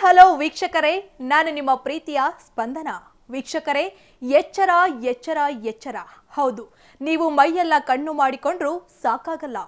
Hello ವೀಕ್ಷಕರೇ, ನಾನು ನಿಮ್ಮ ಪ್ರೀತಿಯ ಸ್ಪಂದನ. ವೀಕ್ಷಕರೇ, ಎಚ್ಚರ ಎಚ್ಚರ ಎಚ್ಚರ. ಹೌದು, ನೀವು ಮೈಯೆಲ್ಲ ಕಣ್ಣು ಮಾಡಿಕೊಂಡ್ರೂ ಸಾಕಾಗಲ್ಲ.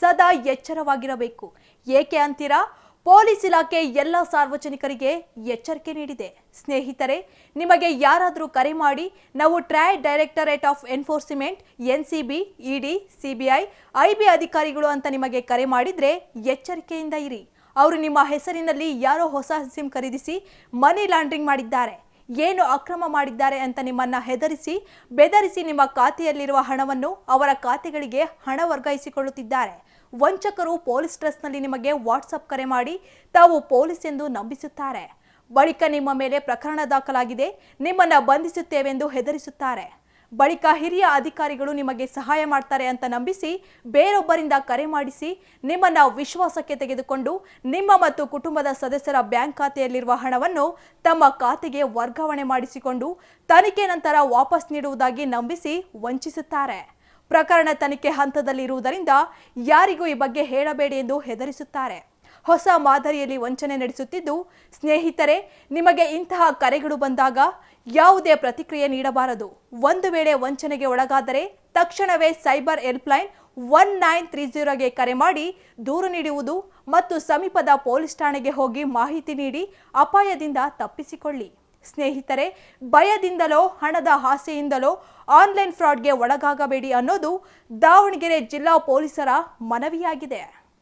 ಸದಾ ಎಚ್ಚರವಾಗಿರಬೇಕು. ಏಕೆ ಅಂತೀರಾ? ಪೊಲೀಸ್ ಇಲಾಖೆ ಎಲ್ಲ ಸಾರ್ವಜನಿಕರಿಗೆ ಎಚ್ಚರಿಕೆ ನೀಡಿದೆ. ಸ್ನೇಹಿತರೆ, ನಿಮಗೆ ಯಾರಾದರೂ ಕರೆ ಮಾಡಿ, ನಾವು TRAI directorate of enforcement N C B ED, CBI, I B ಅಧಿಕಾರಿಗಳು ಅಂತ ನಿಮಗೆ ಕರೆ ಮಾಡಿದ್ರೆ ಎಚ್ಚರಿಕೆಯಿಂದ ಇರಿ. ಅವರು ನಿಮ್ಮ ಹೆಸರಿನಲ್ಲಿ ಯಾರೋ ಹೊಸ ಸಿಮ್ ಖರೀದಿಸಿ ಮನಿ ಲಾಂಡ್ರಿಂಗ್ ಮಾಡಿದ್ದಾರೆ. ಏನು ಅಕ್ರಮ ಮಾಡಿದ್ದಾರೆ ಅಂತ ನಿಮ್ಮನ್ನ ಹೆದರಿಸಿ, ಬೆದರಿಸಿ ನಿಮ್ಮ ಖಾತೆಯಲ್ಲಿರುವ ಹಣವನ್ನು ಅವರ ಖಾತೆಗಳಿಗೆ ಹಣ ವರ್ಗಾಯಿಸಿಕೊಳ್ಳುತ್ತಿದ್ದಾರೆ. ವಂಚಕರು ಪೊಲೀಸ್ ಟ್ರಸ್ಟ್ನಲ್ಲಿ ನಿಮಗೆ ವಾಟ್ಸಪ್ ಕರೆ ಮಾಡಿ, ತಾವು ಪೊಲೀಸ್ ಎಂದು ನಂಬಿಸುತ್ತಾರೆ. ಬಳಿಕ ನಿಮ್ಮ ಮೇಲೆ ಪ್ರಕರಣ ದಾಖಲಾಗಿದೆ. ನಿಮ್ಮನ್ನ ಬಂಧಿಸುತ್ತೇವೆಂದು ಹೆದರಿಸುತ್ತಾರೆ. ಬಳಿಕ ಹಿರಿಯ ಅಧಿಕಾರಿಗಳು ನಿಮಗೆ ಸಹಾಯ ಮಾಡ್ತಾರೆ ಅಂತ ನಂಬಿಸಿ ಬೇರೊಬ್ಬರಿಂದ ಕರೆ ಮಾಡಿಸಿ ನಿಮ್ಮನ್ನ ವಿಶ್ವಾಸಕ್ಕೆ ತೆಗೆದುಕೊಂಡು ನಿಮ್ಮ ಮತ್ತು ಕುಟುಂಬದ ಸದಸ್ಯರ ಬ್ಯಾಂಕ್ ಖಾತೆಯಲ್ಲಿರುವ ಹಣವನ್ನು ತಮ್ಮ ಖಾತೆಗೆ ವರ್ಗಾವಣೆ ಮಾಡಿಸಿಕೊಂಡು ತನಿಖೆ ನಂತರ ವಾಪಸ್ ನೀಡುವುದಾಗಿ ನಂಬಿಸಿ ವಂಚಿಸುತ್ತಾರೆ. ಪ್ರಕರಣ ತನಿಖೆ ಹಂತದಲ್ಲಿರುವುದರಿಂದ ಯಾರಿಗೂ ಈ ಬಗ್ಗೆ ಹೇಳಬೇಡಿ ಎಂದು ಹೆದರಿಸುತ್ತಾರೆ. ಹೊಸ ಮಾದರಿಯಲ್ಲಿ ವಂಚನೆ ನಡೆಸುತ್ತಿದ್ದು, ಸ್ನೇಹಿತರೆ, ನಿಮಗೆ ಇಂತಹ ಕರೆಗಳು ಬಂದಾಗ ಯಾವುದೇ ಪ್ರತಿಕ್ರಿಯೆ ನೀಡಬಾರದು. ಒಂದು ವೇಳೆ ವಂಚನೆಗೆ ಒಳಗಾದರೆ ತಕ್ಷಣವೇ cyber helpline one nine three ಜೀರೋಗೆ ಕರೆ ಮಾಡಿ ದೂರು ನೀಡುವುದು ಮತ್ತು ಸಮೀಪದ ಪೊಲೀಸ್ ಠಾಣೆಗೆ ಹೋಗಿ ಮಾಹಿತಿ ನೀಡಿ ಅಪಾಯದಿಂದ ತಪ್ಪಿಸಿಕೊಳ್ಳಿ. ಸ್ನೇಹಿತರೆ, ಭಯದಿಂದಲೋ, ಹಣದ ಆಸೆಯಿಂದಲೋ ಆನ್ಲೈನ್ ಫ್ರಾಡ್ಗೆ ಒಳಗಾಗಬೇಡಿ ಅನ್ನೋದು ದಾವಣಗೆರೆ ಜಿಲ್ಲಾ ಪೊಲೀಸರ ಮನವಿಯಾಗಿದೆ.